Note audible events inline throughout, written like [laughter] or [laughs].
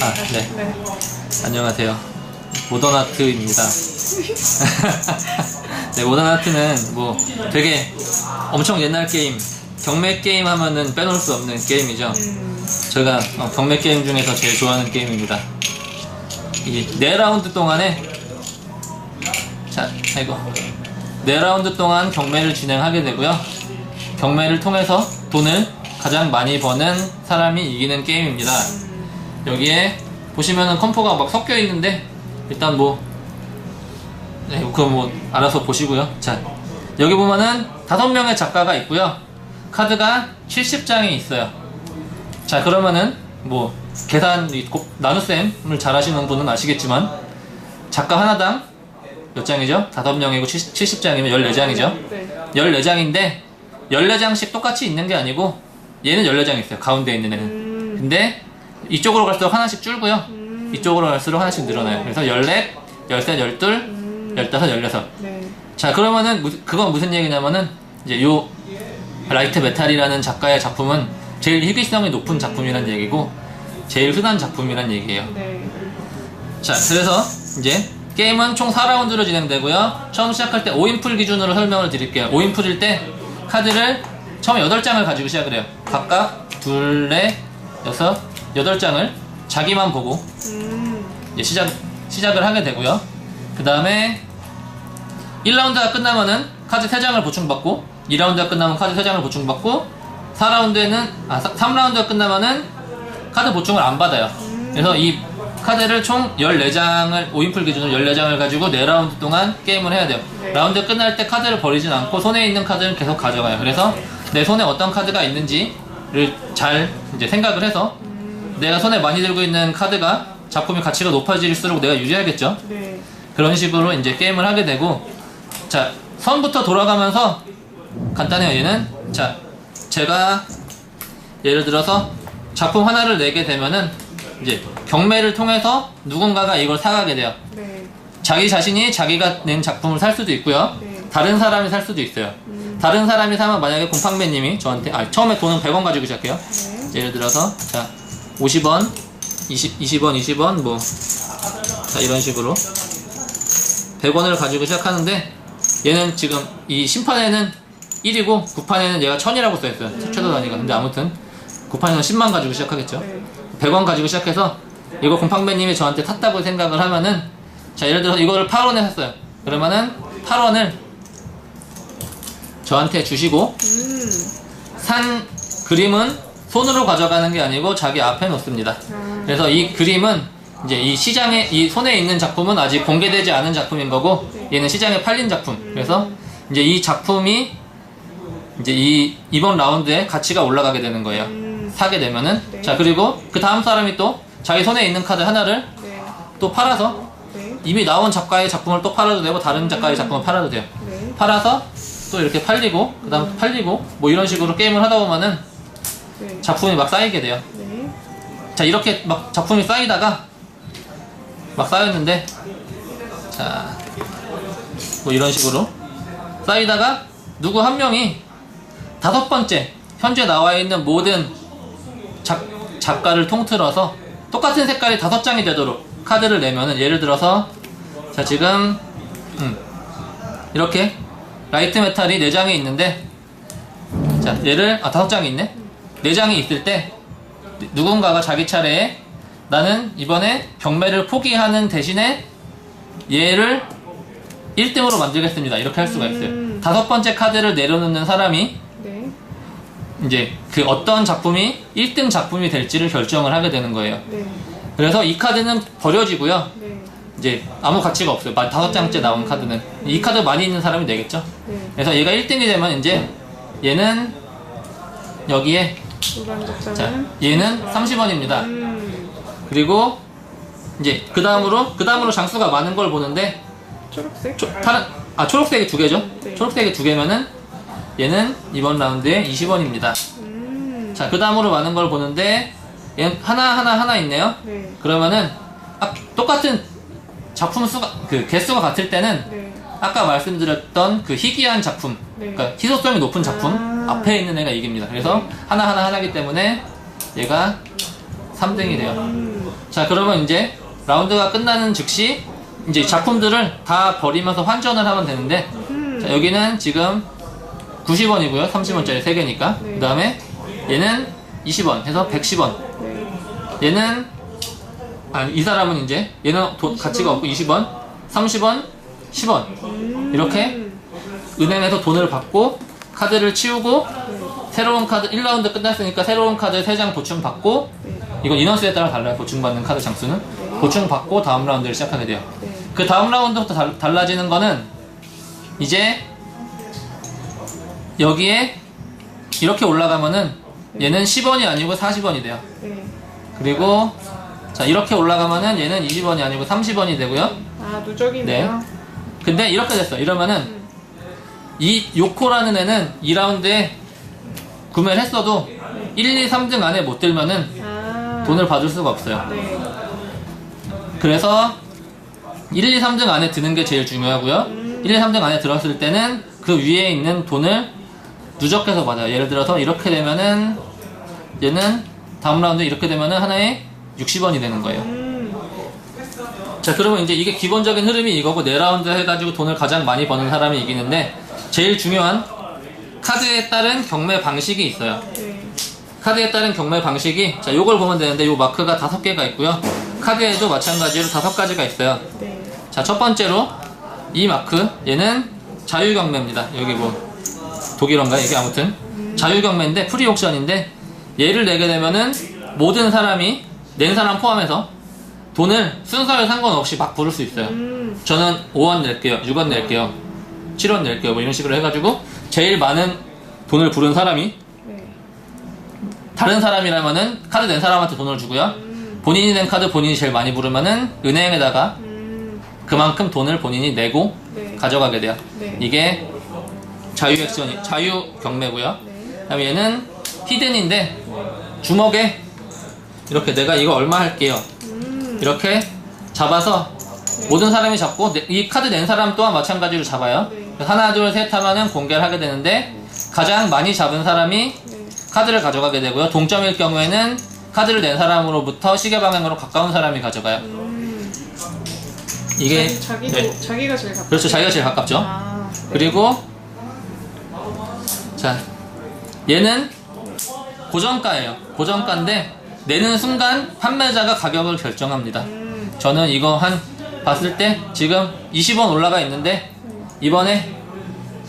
아, 네. 안녕하세요. 모던아트입니다. [laughs] 네, 모던아트는 뭐 되게 엄청 옛날 게임, 경매 게임 하면은 빼놓을 수 없는 게임이죠. 음, 제가 어, 경매 게임 중에서 제일 좋아하는 게임입니다. 이네 라운드 동안에 자, 아이고 네 라운드 동안 경매를 진행하게 되고요. 경매를 통해서 돈을 가장 많이 버는 사람이 이기는 게임입니다. 여기에 보시면은 컴포가 막 섞여 있는데 일단 뭐 네, 그거 뭐 알아서 보시고요. 자, 여기 보면은 다섯 명의 작가가 있고요. 카드가 70장이 있어요. 자, 그러면은 뭐 계산 나눗셈을 잘 하시는 분은 아시겠지만 작가 하나당 몇 장이죠? 다섯 명이고 70, 장이면 14장이죠. 네. 14장인데 14장씩 똑같이 있는 게 아니고 얘는 14장 있어요. 가운데 있는 애는. 음, 근데 이쪽으로 갈수록 하나씩 줄고요. 음. 이쪽으로 갈수록 하나씩 늘어나요. 그래서 14, 13, 12, 음, 15, 16. 네. 자, 그러면은 무- 그건 무슨 얘기냐면은 이제 요 라이트 메탈이라는 작가의 작품은 제일 희귀성이 높은 작품이란 얘기고 제일 흔한 작품이란 얘기예요. 네. 자, 그래서 이제 게임은 총 4라운드로 진행되고요. 처음 시작할 때 5인풀 기준으로 설명을 드릴게요. 5인풀일 때 카드를 처음에 8장을 가지고 시작을 해요. 각각 둘, 넷, 여섯, 8장을 자기만 보고 음, 이제 시작, 시작을 하게 되고요. 그 다음에 1라운드가 끝나면은 카드 3장을 보충받고 2라운드가 끝나면 카드 3장을 보충받고 4라운드에는 아 3라운드가 끝나면은 카드 보충을 안 받아요. 그래서 이 카드를 총 14장을 5인풀 기준으로 14장을 가지고 4라운드 동안 게임을 해야 돼요. 네. 라운드 끝날 때 카드를 버리진 않고 손에 있는 카드는 계속 가져가요. 그래서 내 손에 어떤 카드가 있는지를 잘 이제 생각을 해서 내가 손에 많이 들고 있는 카드가 작품의 가치가 높아질수록 내가 유리하겠죠. 네. 그런 식으로 이제 게임을 하게 되고 자 선부터 돌아가면서 간단해요 얘는 자 제가 예를 들어서 작품 하나를 내게 되면은 이제 경매를 통해서 누군가가 이걸 사가게 돼요 네. 자기 자신이 자기가 낸 작품을 살 수도 있고요 네. 다른 사람이 살 수도 있어요 음, 다른 사람이 사면 만약에 곰팡배님이 저한테 아 처음에 돈은 100원 가지고 시작해요 네. 예를 들어서 자 50원? 20, 20원 20원? 뭐. 자, 이런 식으로. 100원을 가지고 시작하는데 얘는 지금 이 심판에는 1이고 9판에는 얘가 1000이라고 써있어요. 최소 단위가. 근데 아무튼 9판에는 10만 가지고 시작하겠죠. 네. 100원 가지고 시작해서 이거 곰팡배님이 저한테 탔다고 생각을 하면은 자 예를 들어서 이거를 8원에 샀어요. 그러면은 8원을 저한테 주시고 음, 산 그림은 손으로 가져가는 게 아니고 자기 앞에 놓습니다. 아, 그래서 이 그림은 이제 이 시장에 이 손에 있는 작품은 아직 공개되지 않은 작품인 거고 얘는 시장에 팔린 작품. 그래서 이제 이 작품이 이제 이 이번 라운드에 가치가 올라가게 되는 거예요. 음, 사게 되면은 네. 자 그리고 그 다음 사람이 또 자기 손에 있는 카드 하나를 네. 또 팔아서 네. 이미 나온 작가의 작품을 또 팔아도 되고 다른 작가의 작품을 팔아도 돼요. 네. 팔아서 또 이렇게 팔리고 그다음 팔리고 뭐 이런 식으로 게임을 하다 보면은 네. 작품이 막 쌓이게 돼요. 네. 자 이렇게 막 작품이 쌓이다가 막 쌓였는데 자 뭐 이런 식으로 쌓이다가 누구 한 명이 다섯 번째 현재 나와 있는 모든 작, 작가를 통틀어서 똑같은 색깔이 다섯 장이 되도록 카드를 내면은 예를 들어서 자 지금 음, 이렇게 라이트 메탈이 네 장이 있는데 자 얘를 아 다섯 장이 있네 네 장이 있을 때 누군가가 자기 차례에 나는 이번에 경매를 포기하는 대신에 얘를 1등으로 만들겠습니다. 이렇게 할 수가 있어요. 음. 다섯 번째 카드를 내려놓는 사람이 네. 이제 그 어떤 작품이 1등 작품이 될지를 결정을 하게 되는 거예요. 네. 그래서 이 카드는 버려지고요. 네. 이제 아무 가치가 없어요. 마- 다섯 장째 나온 카드는. 이 카드 많이 있는 사람이 내겠죠. 네. 그래서 얘가 1등이 되면 이제 얘는 여기에 자, 얘는 30원입니다. 음, 그리고 이제 그 다음으로 그 다음으로 장수가 많은 걸 보는데 초록색. 초, 파란 아 초록색이 두 개죠. 네. 초록색이 두 개면은 얘는 이번 라운드에 20원입니다. 음, 자, 그 다음으로 많은 걸 보는데 얘는 하나 하나 하나 있네요. 네. 그러면은 아, 똑같은 작품 수가 그 개수가 같을 때는 네. 아까 말씀드렸던 그 희귀한 작품, 네. 그러니까 희소성이 높은 작품 아. 앞에 있는 애가 이깁니다. 그래서 하나 하나 하나기 때문에 얘가 3등이 돼요. 음, 자 그러면 이제 라운드가 끝나는 즉시 이제 작품들을 다 버리면서 환전을 하면 되는데 음. 자, 여기는 지금 90원이고요 30원짜리 3개니까 네. 그 다음에 얘는 20원 해서 110원 네. 얘는 아이 사람은 이제 얘는 돈 20원. 가치가 없고 20원 30원 10원 음. 이렇게 은행에서 돈을 받고 카드를 치우고 네. 새로운 카드 1라운드 끝났으니까 새로운 카드 3장 보충 받고 네. 이건 인원수에 따라 달라요 보충받는 카드 장수는 보충 받고 다음 라운드를 시작하게 돼요 네. 그 다음 라운드부터 달, 달라지는 거는 이제 여기에 이렇게 올라가면은 얘는 10원이 아니고 40원이 돼요 네. 그리고 자 이렇게 올라가면은 얘는 20원이 아니고 30원이 되고요 아 누적이네요. 근데 이렇게 됐어 이러면은 음. 이 요코라는 애는 2라운드에 구매를 했어도 1, 2, 3등 안에 못 들면은 아. 돈을 받을 수가 없어요 네. 그래서 1, 2, 3등 안에 드는 게 제일 중요하고요. 1, 2, 3등 안에 들었을 때는 그 위에 있는 돈을 누적해서 받아요. 예를 들어서 이렇게 되면은 얘는 다음 라운드 이렇게 되면은 하나에 60원이 되는 거예요. 음. 자, 그러면 이제 이게 기본적인 흐름이 이거고 네 라운드 해가지고 돈을 가장 많이 버는 사람이 이기는데 제일 중요한 카드에 따른 경매 방식이 있어요. 네. 카드에 따른 경매 방식이 자 요걸 보면 되는데 요 마크가 다섯 개가 있고요. 카드에도 마찬가지로 다섯 가지가 있어요. 네. 자, 첫 번째로 이 마크 얘는 자유경매입니다. 여기 뭐 독일어인가 이게 아무튼 자유경매인데 프리 옥션인데 얘를 내게 되면은 모든 사람이 낸 사람 포함해서 돈을 순서에 상관없이 막 부를 수 있어요. 음. 저는 5원 낼게요, 6원 낼게요, 7원 낼게요, 뭐 이런 식으로 해가지고 제일 많은 돈을 부른 사람이 네. 다른 사람이라면은 카드 낸 사람한테 돈을 주고요. 본인이 낸 카드 본인이 제일 많이 부르면은 은행에다가 음. 그만큼 돈을 본인이 내고 네. 가져가게 돼요. 네. 이게 자유 액션이 자유 경매고요. 네. 그다음에 얘는 히든인데 주먹에 이렇게 내가 이거 얼마 할게요. 음. 이렇게 잡아서 모든 사람이 잡고 내- 이 카드 낸 사람 또한 마찬가지로 잡아요. 네. 하나 둘 셋 하면은 공개를 하게 되는데 가장 많이 잡은 사람이 네. 카드를 가져가게 되고요. 동점일 경우에는 카드를 낸 사람으로부터 시계 방향으로 가까운 사람이 가져가요. 음. 이게 자기, 자기도 네. 자기가 제일 가깝. 그렇죠. 자기가 제일 가깝죠. 아. 네. 그리고 자 얘는 고정가예요. 고정가인데 내는 순간 판매자가 가격을 결정합니다. 음. 저는 이거 한 봤을 때 지금 20원 올라가 있는데 이번에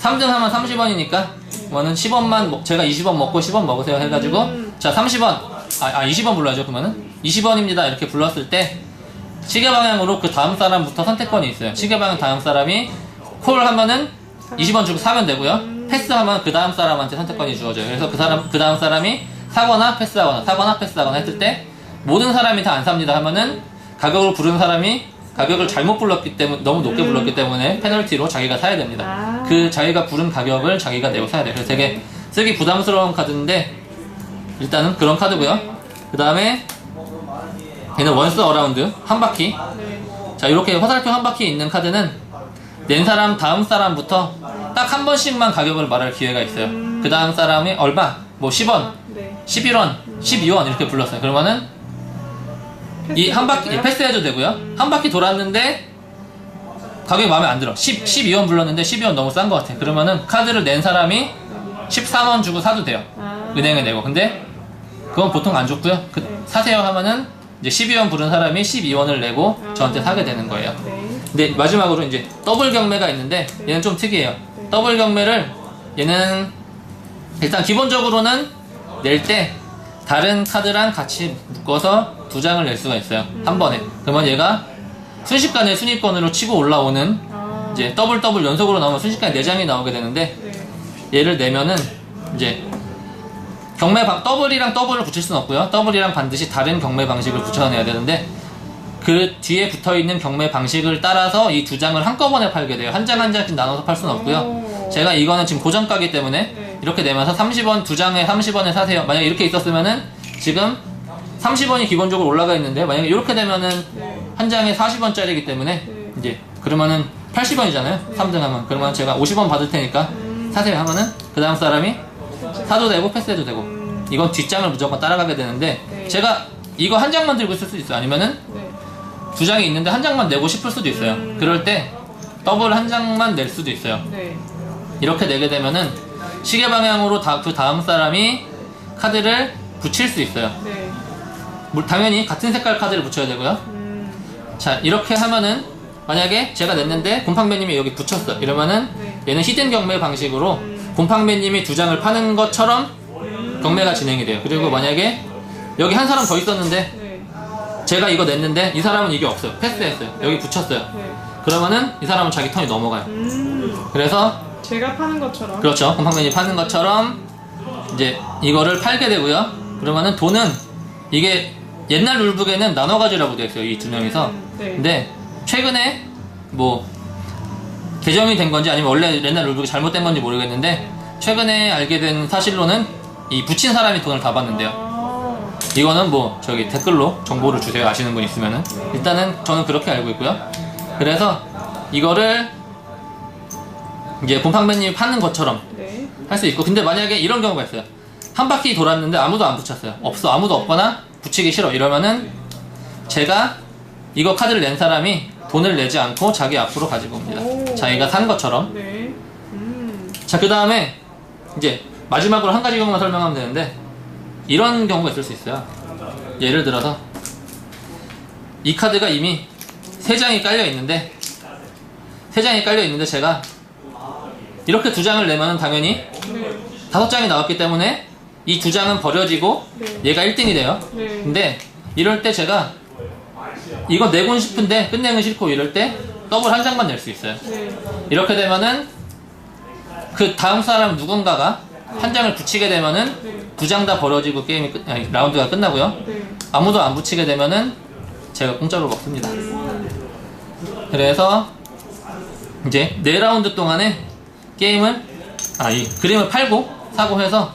3등 하면 30원이니까 이거는 10원만 먹- 제가 20원 먹고 10원 먹으세요 해가지고. 음. 자 30원. 아, 아 20원 불러야죠 그러면은? 20원입니다. 이렇게 불렀을 때 시계 방향으로 그 다음 사람부터 선택권이 있어요. 시계 방향 다음 사람이 콜 하면은 20원 주고 사면 되고요. 패스하면 그 다음 사람한테 선택권이 주어져요. 그래서 그 사람 그 다음 사람이 사거나 패스하거나 사거나 패스하거나 했을 때 모든 사람이 다 안 삽니다 하면은 가격을 부른 사람이 가격을 잘못 불렀기 때문에 너무 높게 불렀기 때문에 페널티로 자기가 사야 됩니다. 아. 그 자기가 부른 가격을 자기가 내고 사야 돼요. 그래서 되게 쓰기 부담스러운 카드인데 일단은 그런 카드고요. 그 다음에 얘는 원스 어라운드 한 바퀴. 네. 자 이렇게 화살표 한 바퀴 있는 카드는 낸 사람 다음 사람부터 딱 한 번씩만 가격을 말할 기회가 있어요. 그 다음 사람이 얼마? 뭐 10원, 네. 11원, 12원 이렇게 불렀어요. 그러면은 이 한 바퀴 패스해도 패스해도 되고요. 한 바퀴 돌았는데 가격이 마음에 안 들어. 10, 12원 불렀는데 12원 너무 싼 것 같아. 그러면은 카드를 낸 사람이 13원 주고 사도 돼요. 아. 은행에 내고. 근데 그건 보통 안 좋고요. 그 네. 사세요 하면은 이제 12원 부른 사람이 12원을 내고 아. 저한테 사게 되는 거예요. 네. 근데 마지막으로 이제 더블 경매가 있는데 얘는 좀 특이해요. 네. 더블 경매를 얘는 일단 기본적으로는 낼 때 다른 카드랑 같이 묶어서 두 장을 낼 수가 있어요. 한 번에. 그러면 얘가 순식간에 순위권으로 치고 올라오는 아. 이제 더블 더블 연속으로 나오면 순식간에 네 장이 나오게 되는데 네. 얘를 내면은 이제 경매 방 더블이랑 더블을 붙일 수는 없고요. 더블이랑 반드시 다른 경매 방식을 붙여내야 되는데 그 뒤에 붙어 있는 경매 방식을 따라서 이 두 장을 한꺼번에 팔게 돼요. 한 장 한 장씩 나눠서 팔 수는 없고요. 오. 제가 이거는 지금 고정가기 때문에 네. 이렇게 내면서 30원 두 장에 30원에 사세요. 만약에 이렇게 있었으면은 지금 30원이 기본적으로 올라가 있는데 만약에 이렇게 되면은 네. 한 장에 40원짜리이기 때문에 네. 이제 그러면은 80원이잖아요. 3등 하면 그러면 제가 50원 받을 테니까 사세요 하면은 그 다음 사람이 사도 되고 패스해도 되고 이건 뒷장을 무조건 따라가게 되는데 네. 제가 이거 한 장만 들고 있을 수도 있어요. 아니면은 네. 두 장이 있는데 한 장만 내고 싶을 수도 있어요. 음. 그럴 때 더블 한 장만 낼 수도 있어요. 네. 이렇게 내게 되면은 시계 방향으로 다, 그 다음 사람이 카드를 붙일 수 있어요. 네. 물- 당연히 같은 색깔 카드를 붙여야 되고요. 음. 자 이렇게 하면은 만약에 제가 냈는데 곰팡배님이 여기 붙였어 이러면은 네. 얘는 히든 경매 방식으로 음. 곰팡배님이 두 장을 파는 것처럼 경매가 진행이 돼요 그리고 네. 만약에 여기 한 사람 더 있었는데 네. 제가 이거 냈는데 이 사람은 이게 없어요 패스했어요 여기 붙였어요 네. 그러면은 이 사람은 자기 턴이 넘어가요 음. 그래서 제가 파는 것처럼. 그렇죠 곰팡배님 파는 것처럼 이제 이거를 팔게 되고요 그러면은 돈은 이게 옛날 룰북에는 나눠 가지라고 되어 있어요 이 두 명이서 음, 네. 근데 최근에 뭐 개정이 된 건지 아니면 원래 옛날 룰북이 잘못된 건지 모르겠는데 최근에 알게 된 사실로는 이 붙인 사람이 돈을 다 받는데요. 아. 이거는 뭐 저기 댓글로 정보를 주세요 아시는 분 있으면은 일단은 저는 그렇게 알고 있고요. 그래서 이거를 이제 곰팡배님이 파는 것처럼 네. 할수 있고 근데 만약에 이런 경우가 있어요. 한 바퀴 돌았는데 아무도 안 붙였어요. 없어 아무도 없거나 붙이기 싫어 이러면은 제가 이거 카드를 낸 사람이 돈을 내지 않고 자기 앞으로 가지고 옵니다. 오. 자기가 산 것처럼. 네. 음. 자 그 다음에 이제 마지막으로 한 가지 경우만 설명하면 되는데 이런 경우가 있을 수 있어요. 예를 들어서 이 카드가 이미 세 장이 깔려 있는데 세 장이 깔려 있는데 제가 이렇게 두 장을 내면은 당연히 네. 다섯 장이 나왔기 때문에 이 두 장은 버려지고 네. 얘가 1등이 돼요. 네. 근데 이럴 때 제가 이거 내곤 싶은데 끝내긴 싫고 이럴 때 더블 한 장만 낼 수 있어요. 네. 이렇게 되면은 그 다음 사람 누군가가 한 장을 붙이게 되면은 네. 두장다 벌어지고 게임이 끝, 아니, 라운드가 끝나고요. 네. 아무도 안 붙이게 되면은 제가 공짜로 먹습니다. 음. 그래서 이제 네 라운드 동안에 게임을 아 이 그림을 팔고 사고 해서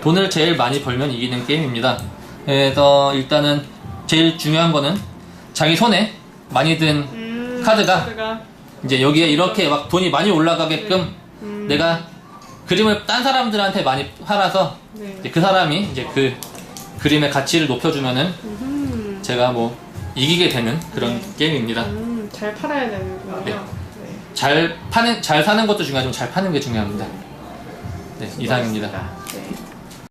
돈을 제일 많이 벌면 이기는 게임입니다. 그래서 일단은 제일 중요한 거는 자기 손에 많이 든 음. 카드가 카드가. 이제 여기에 이렇게 막 돈이 많이 올라가게끔 음. 내가 그림을 딴 사람들한테 많이 팔아서 네. 그 사람이 이제 그 그림의 가치를 높여주면은 음. 제가 뭐 이기게 되는 그런 네. 게임입니다. 음. 잘 팔아야 되는군요. 네. 네. 잘 파는 잘 사는 것도 중요하지만 잘 파는 게 중요합니다. 네 이상입니다. 수고하셨습니다.